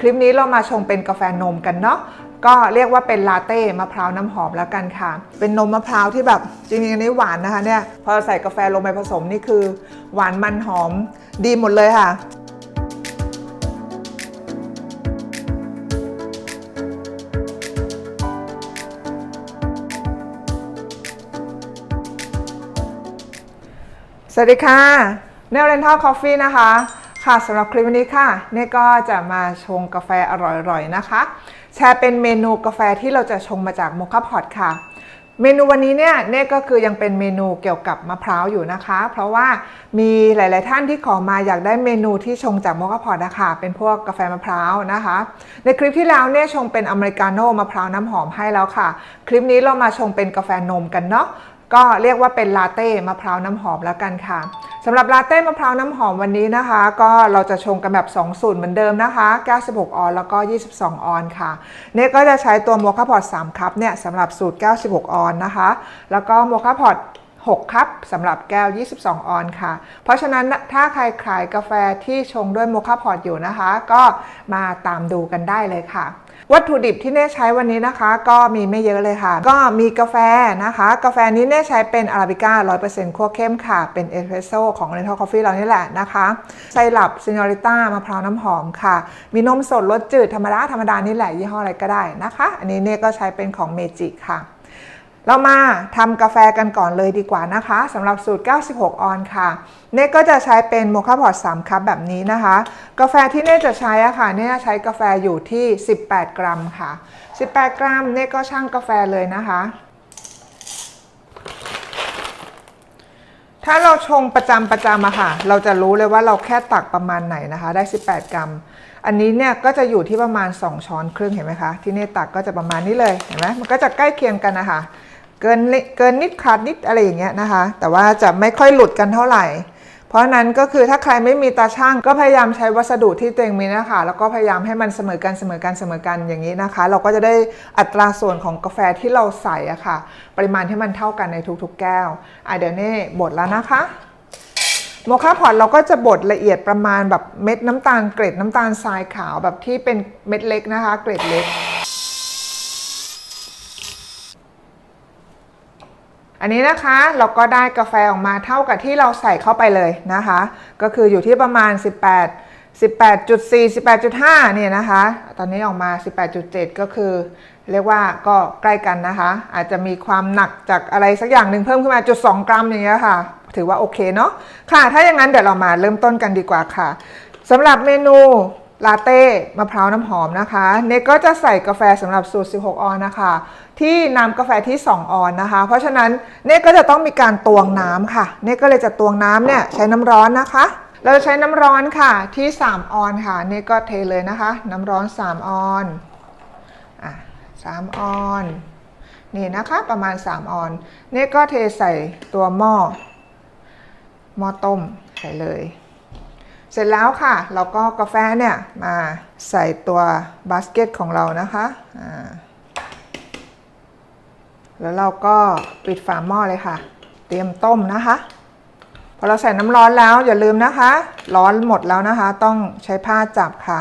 คลิปนี้เรามาชงเป็นกาแฟนมกันเนาะก็เรียกว่าเป็นลาเต้มะพร้าวน้ำหอมแล้วกันค่ะ เป็นนมมะพร้าวที่แบบจริงๆอันนี้หวานนะคะเนี่ยพอใส่กาแฟลงไปผสมนี่คือ หวานมันหอมดีหมดเลยค่ะสวัสดีค่ะเนลเรนทัลคอฟฟี่นะคะ ค่ะสำหรับคลิปวันนี้ค่ะเน่ก็จะมาชงกาแฟอร่อยๆนะคะ แชร์เป็นเมนูกาแฟที่เราจะชงมาจากโมคาพอตค่ะ เมนูวันนี้เนี่ยเน่ก็คือยังเป็นเมนูเกี่ยวกับมะพร้าวอยู่นะคะ เพราะว่ามีหลาย ๆ ท่านที่ขอมาอยากได้เมนูที่ชงจากโมคาพอตนะคะเป็นพวกกาแฟมะพร้าวนะคะ ในคลิปที่แล้วเนี่ยชงเป็นอเมริกาโน่มะพร้าวน้ำหอมให้แล้วค่ะ คลิปนี้เรามาชงเป็นกาแฟนมกันเนาะก็เรียกว่าเป็นลาเต้มะพร้าวน้ำหอมแล้วกันค่ะ สำหรับลาเต้มะพร้าวน้ำหอมวันนี้นะคะ ก็เราจะชงกันแบบ2สูตรเหมือนเดิมนะคะ 96 ออนแล้วก็ 22 ออนค่ะเนี่ยก็จะใช้ตัวโมคาพอต3คัพเนี่ยสำหรับสูตร 96 ออนนะคะ แล้วก็โมคาพอต 6คัพสำหรับแก้ว 22 ออนค่ะ เพราะฉะนั้นถ้าใครขายกาแฟที่ชงด้วยโมคาพอตอยู่นะคะ ก็มาตามดูกันได้เลยค่ะ วัตถุดิบที่เน่ใช้วันนี้นะคะ ก็มีไม่เยอะเลยค่ะ ก็มีกาแฟนะคะ กาแฟนี้เน่ใช้เป็นอาราบิก้า 100%คั่วเข้มค่ะ เป็นเอสเ e รสโซ่ของ Rental Coffee เรานี่แหละนะคะไซรัปซินอริต้ามะพร้าวน้ำหอมค่ะ มีนมสดรสจืดธรรมดาธรรมดานี่แหละยี่ห้ออะไรก็ได้นะคะ อันนี้เน่ก็ใช้เป็นของเมจิค่ะ เรามาทำกาแฟกันก่อนเลยดีกว่านะคะสำหรับสูตร 96 ออนค่ะ เน่ก็จะใช้เป็นโมคาพอต3คัพแบบนี้นะคะ กาแฟที่เน่จะใช้อะค่ะ เน่ใช้กาแฟอยู่ที่ 18 กรัมค่ะ 18 กรัม เน่ก็ชั่งกาแฟเลยนะคะ ถ้าเราชงประจำประจำอะค่ะ เราจะรู้เลยว่าเราแค่ตักประมาณไหนนะคะ ได้ 18 กรัม อันนี้เนี่ยก็จะอยู่ที่ประมาณ 2 ช้อนครึ่งเห็นไหมคะ ที่เน่ตักก็จะประมาณนี้เลย เห็นไหมมันก็จะใกล้เคียงกันนะคะ เกินเกินนิดขาดนิดอะไรอย่างเงี้ยนะคะ แต่ว่าจะไม่ค่อยหลุดกันเท่าไหร่ เพราะฉะนั้นก็คือถ้าใครไม่มีตาช่างก็พยายามใช้วัสดุที่ตัวเองมีนะคะแล้วก็พยายามให้มันเสมอกันเสมอกันเสมอกันอย่างนี้นะคะ เราก็จะได้อัตราส่วนของกาแฟที่เราใส่อะค่ะ ปริมาณที่มันเท่ากันในทุกๆ แก้วอะเดี๋ยวนี่บดแล้วนะคะโมคาพอตเราก็จะบดละเอียดประมาณแบบเม็ดน้ำตาลเกล็ดน้ำตาลทรายขาวแบบที่เป็นเม็ดเล็กนะคะ เกล็ดเล็ก อันนี้นะคะเราก็ได้กาแฟออกมาเท่ากับที่เราใส่เข้าไปเลยนะคะ ก็คืออยู่ที่ประมาณ 18 18.4 18.5 เนี่ยนะคะ ตอนนี้ออกมา 18.7 ก็คือ เรียกว่าก็ใกล้กันนะคะ อาจจะมีความหนักจากอะไรสักอย่างหนึ่งเพิ่มขึ้นมาจุด2กรัมอย่างเงี้ยค่ะ ถือว่าโอเคเนาะ ค่ะ ถ้าอย่างนั้นเดี๋ยวเรามาเริ่มต้นกันดีกว่าค่ะ สำหรับเมนูลาเต้มะพร้าวน้ำหอมนะคะ เนก็จะใส่กาแฟสำหรับสูตร 16 ออนนะคะ ที่น้ำกาแฟที่ 2 ออนนะคะ เพราะฉะนั้นเน่ก็จะต้องมีการตวงน้ำค่ะ เน่ก็เลยจะตวงน้ำเนี่ยใช้น้ำร้อนนะคะ เราจะใช้น้ำร้อนค่ะที่ 3 ออนค่ะ เน่ก็เทเลยนะคะ น้ำร้อน 3 ออนอะ3ออนนี่นะคะประมาณ 3 ออนเน่ก็เทใส่ตัวหม้อหม้อต้มใส่เลย เสร็จแล้วค่ะ เราก็กาแฟเนี่ยมาใส่ตัวบาสเกตของเรานะคะอ่า แล้วเราก็ปิดฝาหม้อเลยค่ะ เตรียมต้มนะคะ พอเราใส่น้ำร้อนแล้วอย่าลืมนะคะ ร้อนหมดแล้วนะคะ ต้องใช้ผ้าจับค่ะ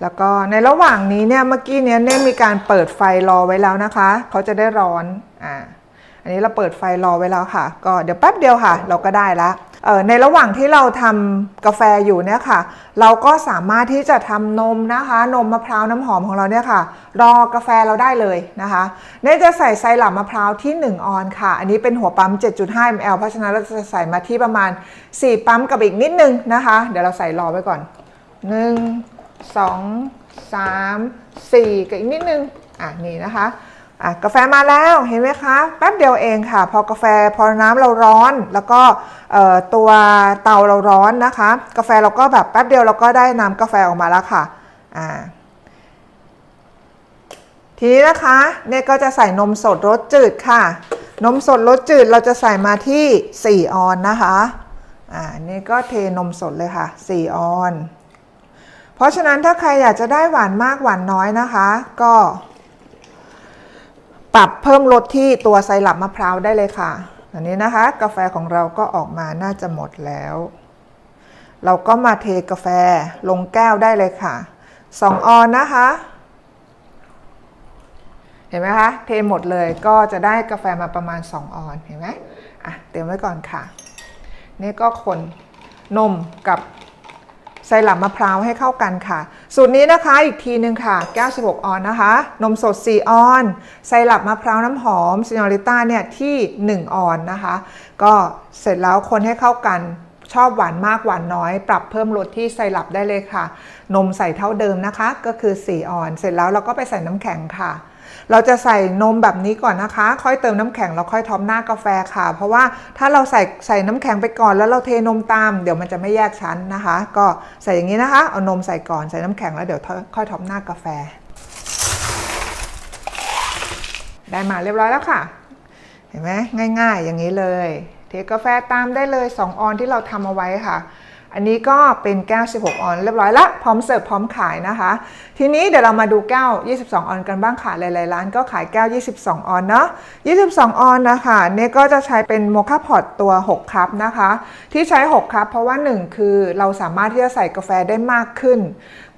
แล้วก็ในระหว่างนี้เนี่ยเมื่อกี้เนี้ยเนี่ยมีการเปิดไฟรอไว้แล้วนะคะเขาจะได้ร้อนอ่าอันนี้เราเปิดไฟรอไว้แล้วค่ะ ก็เดี๋ยวแป๊บเดียวค่ะ เราก็ได้ละ ในระหว่างที่เราทำกาแฟอยู่เนี่ยค่ะ เราก็สามารถที่จะทำนมนะคะ นมมะพร้าวน้ำหอมของเราเนี่ยค่ะ รอกาแฟเราได้เลยนะคะเนี่ยจะใส่ไซรัปมะพร้าวที่ 1 ออนค่ะ อันนี้เป็นหัวปั๊ม 7.5 ml เพราะฉะนั้นเราจะใส่มาที่ประมาณ 4 ปั๊มกับอีกนิดนึงนะคะ เดี๋ยวเราใส่รอไว้ก่อน 1 2 3 4กับอีกนิดนึงอะนี่นะคะ อะกาแฟมาแล้วเห็นไหมคะ แป๊บเดียวเองค่ะ พอกาแฟพอน้ำเราร้อน แล้วก็ตัวเตาเราร้อนนะคะ กาแฟเราก็แบบแป๊บเดียวเราก็ได้น้ำกาแฟออกมาแล้วค่ะอ่าทีนี้นะคะเนี่ยก็จะใส่นมสดรสจืดค่ะ นมสดรสจืดเราจะใส่มาที่ 4 ออนนะคะอ่านี่ก็เทนมสดเลยค่ะ 4 ออน เพราะฉะนั้นถ้าใครอยากจะได้หวานมากหวานน้อยนะคะ ก็ ปรับเพิ่มรสที่ตัวไซรัปมะพร้าวได้เลยค่ะอันนี้นะคะ กาแฟของเราก็ออกมาน่าจะหมดแล้ว เราก็มาเทกาแฟลงแก้วได้เลยค่ะ2ออนนะคะ เห็นไหมคะ เทหมดเลยก็จะได้กาแฟมาประมาณ 2 ออน เห็นไหมอะเตรียมไว้ก่อนค่ะ นี่ก็คนนมกับ ไซรัปมะพร้าวให้เข้ากันค่ะ สูตรนี้นะคะอีกทีหนึ่งค่ะ96ออนนะคะ นมสด 4 ออนไซรัปมะพร้าวน้ำหอมซินอริต้าเนี่ยที่ 1 ออนนะคะ ก็เสร็จแล้วคนให้เข้ากันชอบหวานมากหวานน้อย ปรับเพิ่มรสที่ไซรัปได้เลยค่ะ นมใส่เท่าเดิมนะคะ ก็คือ 4 ออน เสร็จแล้วเราก็ไปใส่น้ำแข็งค่ะ เราจะใส่นมแบบนี้ก่อนนะคะ ค่อยเติมน้ำแข็งแล้วค่อยท็อปหน้ากาแฟค่ะ เพราะว่าถ้าเราใส่ใส่น้ำแข็งไปก่อนแล้วเราเทนมตาม เดี๋ยวมันจะไม่แยกชั้นนะคะ ก็ใส่อย่างนี้นะคะ เอานมใส่ก่อนใส่น้ำแข็งแล้วเดี๋ยวค่อยท็อปหน้ากาแฟ ได้มาเรียบร้อยแล้วค่ะ เห็นไหมง่าย ๆ อย่างนี้เลย เทกาแฟตามได้เลย 2 ออนที่เราทำเอาไว้ค่ะ อันนี้ก็เป็นแก้ว 16 ออนเรียบร้อยละ พร้อมเสิร์ฟพร้อมขายนะคะ ทีนี้เดี๋ยวเรามาดูแก้ว 22 ออนกันบ้างค่ะ หลายๆ ร้านก็ขายแก้ว 22 ออนเนาะ 22 ออนนะคะเนี่ยก็จะใช้เป็นโมคาพอตตัว 6 คัพนะคะ ที่ใช้ 6 คัพเพราะว่า 1 คือเราสามารถที่จะใส่กาแฟได้มากขึ้น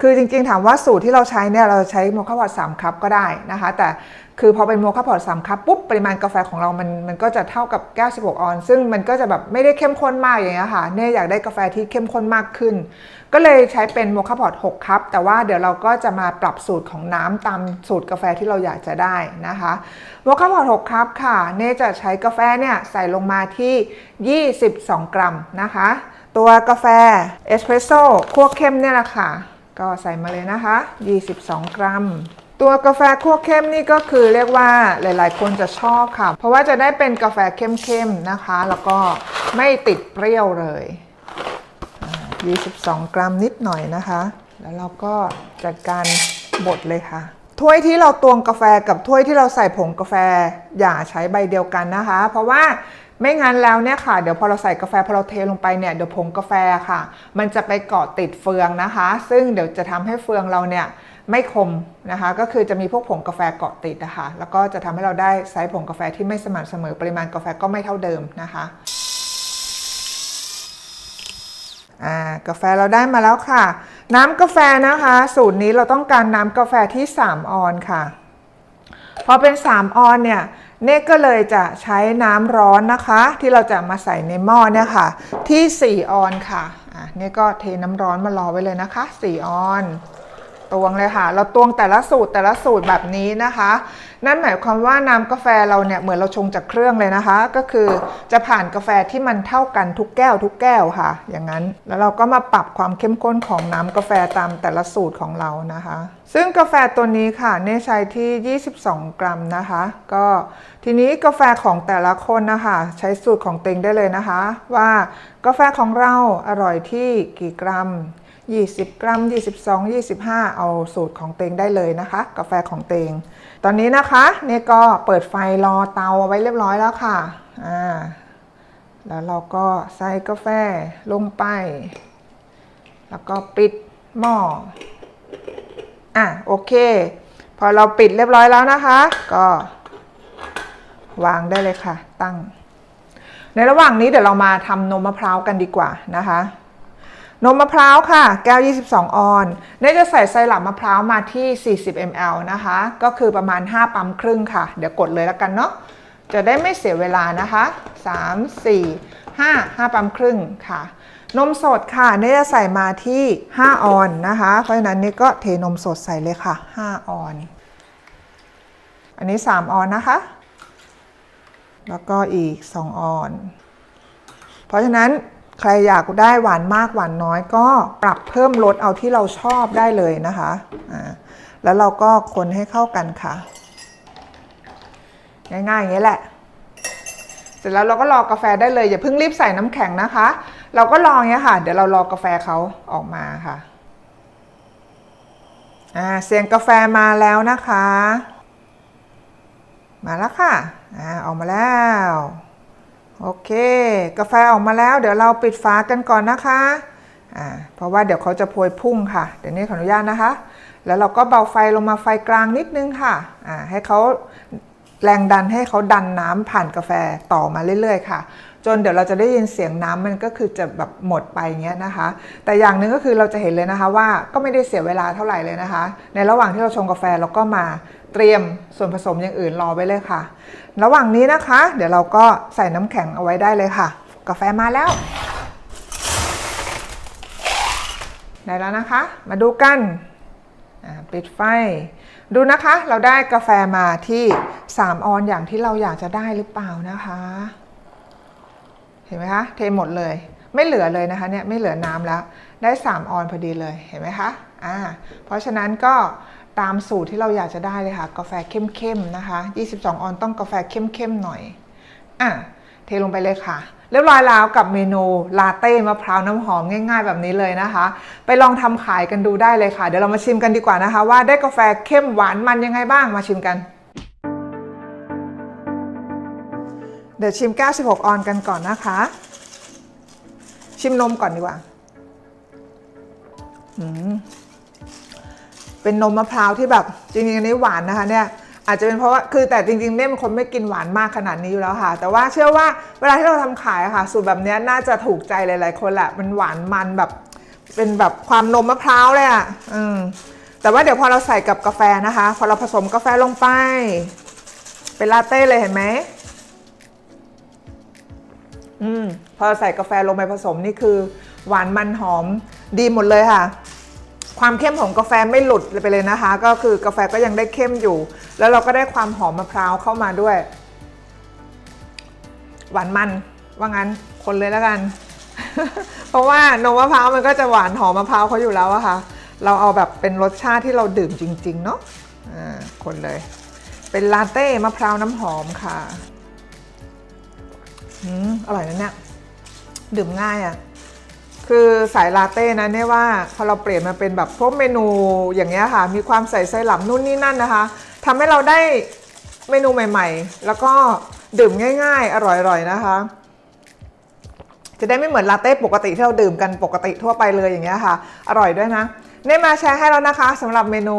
คือจริงๆ ถามว่าสูตรที่เราใช้เนี่ยเราใช้โมคาพอต3 คัพก็ได้นะคะ แต่ คือพอเป็นโมคาพอต3คัพปุ๊บปริมาณกาแฟของเรามันมันก็จะเท่ากับแก้ว16 ออนซึ่งมันก็จะแบบไม่ได้เข้มข้นมากอย่างเงี้ยค่ะเนี่ยอยากได้กาแฟที่เข้มข้นมากขึ้น ก็เลยใช้เป็นโมคาพอต6คัพแต่ว่าเดี๋ยวเราก็จะมาปรับสูตรของน้ำตามสูตรกาแฟที่เราอยากจะได้นะคะโมคาพอต6คัพค่ะเน่จะใช้กาแฟเนี่ยใส่ลงมาที่ 22 กรัมนะคะ ตัวกาแฟเอสเพรสโซ่คั่วเข้มเนี่ยแหละค่ะก็ใส่มาเลยนะคะ 22 กรัม ตัวกาแฟคั่วเข้มนี่ก็คือเรียกว่าหลาย ๆ คนจะชอบค่ะ เพราะว่าจะได้เป็นกาแฟเข้ม ๆ นะคะ แล้วก็ไม่ติดเปรี้ยวเลย 22 กรัมนิดหน่อยนะคะ แล้วเราก็จัดการบดเลยค่ะ ถ้วยที่เราตวงกาแฟกับถ้วยที่เราใส่ผงกาแฟอย่าใช้ใบเดียวกันนะคะ เพราะว่าไม่งั้นแล้วเนี่ยค่ะ เดี๋ยวพอเราใส่กาแฟพอเราเทลงไปเนี่ยเดี๋ยวผงกาแฟค่ะ มันจะไปเกาะติดเฟืองนะคะ ซึ่งเดี๋ยวจะทำให้เฟืองเราเนี่ย ไม่คมนะคะ ก็คือจะมีพวกผงกาแฟเกาะติดนะคะ แล้วก็จะทำให้เราได้ไซส์ผงกาแฟที่ไม่สม่ำเสมอ ปริมาณกาแฟก็ไม่เท่าเดิมนะคะกาแฟเราได้มาแล้วค่ะ น้ำกาแฟนะคะ สูตรนี้เราต้องการน้ำกาแฟที่ 3 ออนค่ะ พอเป็น 3 ออนเนี่ยเน่ก็เลยจะใช้น้ำร้อนนะคะ ที่เราจะมาใส่ในหม้อเนี่ยค่ะ ที่ 4 ออนค่ะอะเน่ก็เทน้ำร้อนมารอไว้เลยนะคะ 4 ออน ตวงเลยค่ะ เราตวงแต่ละสูตรแต่ละสูตรแบบนี้นะคะ นั่นหมายความว่าน้ำกาแฟเราเนี่ยเหมือนเราชงจากเครื่องเลยนะคะ ก็คือจะผ่านกาแฟที่มันเท่ากันทุกแก้วทุกแก้วค่ะ อย่างนั้นแล้วเราก็มาปรับความเข้มข้นของน้ำกาแฟตามแต่ละสูตรของเรานะคะ ซึ่งกาแฟตัวนี้ค่ะเน่ใช้ที่ 22 กรัมนะคะ ก็ทีนี้กาแฟของแต่ละคนนะคะ ใช้สูตรของเต็งได้เลยนะคะ ว่ากาแฟของเราอร่อยที่กี่กรัม 20 กรัม 22 25 เอาสูตรของเตงได้เลยนะคะ กาแฟของเตง ตอนนี้นะคะนี่ก็เปิดไฟรอเตาเอาไว้เรียบร้อยแล้วค่ะอ่าแล้วเราก็ใส่กาแฟลงไป แล้วก็ปิดหม้ออะโอเค พอเราปิดเรียบร้อยแล้วนะคะ ก็วางได้เลยค่ะ ตั้ง ในระหว่างนี้เดี๋ยวเรามาทำนมมะพร้าวกันดีกว่านะคะ นมมะพร้าวค่ะ แก้ว 22 ออนเนยจะใส่ไซรัปมะพร้าวมาที่ 40 ml นะคะ ก็คือประมาณ 5 ปั๊มครึ่งค่ะ เดี๋ยวกดเลยแล้วกันเนาะ จะได้ไม่เสียเวลานะคะ 3 4 5 5 ปั๊มครึ่งค่ะ นมสดค่ะเนยจะใส่มาที่ 5 ออนนะคะ เพราะฉะนั้นนี่ก็เทนมสดใส่เลยค่ะ 5 ออน อันนี้ 3 ออนนะคะ แล้วก็อีก 2 ออน เพราะฉะนั้น ใครอยากได้หวานมากหวานน้อยก็ปรับเพิ่มรสเอาที่เราชอบได้เลยนะคะอ่าแล้วเราก็คนให้เข้ากันค่ะ ง่ายๆอย่างนี้แหละ เสร็จแล้วเราก็รอกาแฟได้เลย อย่าเพิ่งรีบใส่น้ำแข็งนะคะ เราก็รออย่างเงี้ยค่ะ เดี๋ยวเรารอกาแฟเขาออกมาค่ะอ่าเสียงกาแฟมาแล้วนะคะ มาแล้วค่ะอ่าออกมาแล้ว โอเค กาแฟออกมาแล้ว เดี๋ยวเราปิดฝากันก่อนนะคะอ่าเพราะว่าเดี๋ยวเขาจะพวยพุ่งค่ะ เดี๋ยวนี้ขออนุญาตนะคะ แล้วเราก็เบาไฟลงมาไฟกลางนิดนึงค่ะอ่าให้เขา แรงดันให้เขาดันน้ำผ่านกาแฟต่อมาเรื่อยๆค่ะ จนเดี๋ยวเราจะได้ยินเสียงน้ำมันก็คือจะแบบหมดไปเงี้ยนะคะ แต่อย่างหนึ่งก็คือเราจะเห็นเลยนะคะว่าก็ไม่ได้เสียเวลาเท่าไหร่เลยนะคะ ในระหว่างที่เราชงกาแฟเราก็มาเตรียมส่วนผสมอย่างอื่นรอไว้เลยค่ะ ระหว่างนี้นะคะ เดี๋ยวเราก็ใส่น้ำแข็งเอาไว้ได้เลยค่ะ กาแฟมาแล้วได้แล้วนะคะ มาดูกันปิดไฟ ดูนะคะเราได้กาแฟมาที่ 3 ออนอย่างที่เราอยากจะได้หรือเปล่านะคะ เห็นไหมคะเทหมดเลย ไม่เหลือเลยนะคะเนี่ยไม่เหลือน้ำแล้ว ได้ 3 ออนพอดีเลยเห็นไหมคะอ่าเพราะฉะนั้นก็ตามสูตรที่เราอยากจะได้เลยค่ะ กาแฟเข้มๆนะคะ 22 ออนต้องกาแฟเข้มๆหน่อยอะเทลงไปเลยค่ะ เรียบร้อยแล้วกับเมนูลาเต้มะพร้าวน้ำหอมง่าย ๆ แบบนี้เลยนะคะ ไปลองทำขายกันดูได้เลยค่ะ เดี๋ยวเรามาชิมกันดีกว่านะคะ ว่าได้กาแฟเข้มหวานมันยังไงบ้างมาชิมกัน เดี๋ยวชิม96ออนกันก่อนนะคะ ชิมนมก่อนดีกว่าเป็นนมมะพร้าวที่แบบจริงๆอันนี้หวานนะคะเนี่ย อาจจะเป็นเพราะว่าคือแต่จริงๆเนี่ยเป็นคนไม่กินหวานมากขนาดนี้อยู่แล้วค่ะ แต่ว่าเชื่อว่าเวลาที่เราทำขายค่ะ สูตรแบบนี้น่าจะถูกใจหลายๆ คนแหละมันหวานมันแบบ เป็นแบบความนมมะพร้าวเลยอะอืมแต่ว่าเดี๋ยวพอเราใส่กับกาแฟนะคะ พอเราผสมกาแฟลงไป เป็นลาเต้เลยเห็นไหมอืมพอใส่กาแฟลงไปผสมนี่คือ หวานมันหอมดีหมดเลยค่ะ ความเข้มของกาแฟไม่หลุดไปเลยนะคะ ก็คือกาแฟก็ยังได้เข้มอยู่ แล้วเราก็ได้ความหอมมะพร้าวเข้ามาด้วย หวานมันว่างั้นคนเลยแล้วกัน เพราะว่านมมะพร้าวมันก็จะหวานหอมมะพร้าวเขาอยู่แล้วอะค่ะ เราเอาแบบเป็นรสชาติที่เราดื่มจริง ๆ เนาะคนเลย เป็นลาเต้มะพร้าวน้ำหอมค่ะอืมอร่อยนะเนี่ยดื่มง่ายอะ่ะ คือสายลาเต้นะเนี่ยว่าพอเราเปลี่ยนมาเป็นแบบพวกเมนูอย่างเงี้ยค่ะ มีความใส่ไซรัปนู่นนี่นั่นนะคะทำให้เราได้เมนูใหม่ ๆ แล้วก็ดื่มง่าย ๆ อร่อยๆนะคะ จะได้ไม่เหมือนลาเต้ปกติที่เราดื่มกันปกติทั่วไปเลยอย่างเงี้ยค่ะ อร่อยด้วยนะ เน่มาแชร์ให้แล้วนะคะสำหรับเมนู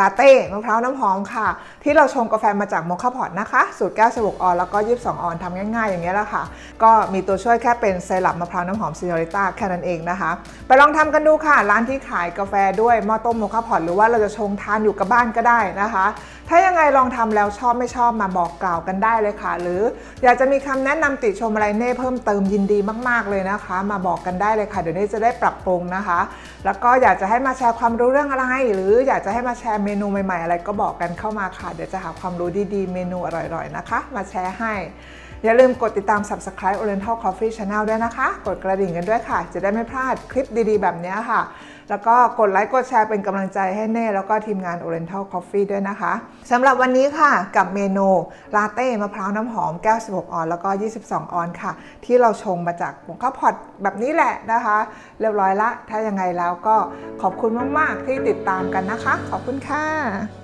ลาเต้มะพร้าวน้ำหอมค่ะ ที่เราชงกาแฟมาจากโมคาพอตนะคะสูตร96ออนแล้วก็22ออนทำง่ายๆ อย่างเงี้แหละค่ะ ก็มีตัวช่วยแค่เป็นไซรัปมะพร้าวน้ำหอมซิโนริต้าแค่นั้นเองนะคะ ไปลองทำกันดูค่ะ ร้านที่ขายกาแฟด้วยหม้อต้มโมคาพอตหรือว่าเราจะชงทานอยู่กับบ้านก็ได้นะคะ ถ้ายังไงลองทำแล้วชอบไม่ชอบมาบอกกล่าวกันได้เลยค่ะ หรืออยากจะมีคำแนะนำติชมอะไรเน่เพิ่มเติมยินดีมาก ๆเลยนะคะ มาบอกกันได้เลยค่ะเดี๋ยวเน่จะได้ปรับปรุงนะคะ แล้วก็อยากจะให้มาชร์ความรู้เรื่องอะไร หรืออยากจะให้มาแชร์เมนูใหม่ๆ อะไรก็บอกกันเข้ามาค่ะ เดี๋ยวจะหาความรู้ดีๆ เมนูอร่อยๆ นะคะ มาแชร์ให้ อย่าลืมกดติดตาม Subscribe Oriental Coffee Channel ด้วยนะคะ กดกระดิ่งกันด้วยค่ะ จะได้ไม่พลาดคลิปดีๆ แบบนี้ค่ะ แล้วก็กดไลค์กดแชร์เป็นกำลังใจให้เน่ แล้วก็ทีมงาน Oriental Coffee ด้วยนะคะสำหรับวันนี้ค่ะกับเมนูลาเต้มะพร้าวน้ำหอมแก้ว 16 ออนแล้วก็ 22 ออนค่ะ ที่เราชงมาจากผงข้าวพอตแบบนี้แหละนะคะ เรียบร้อยละ ถ้ายังไงแล้วก็ขอบคุณมาก ๆ ที่ติดตามกันนะคะ ขอบคุณค่ะ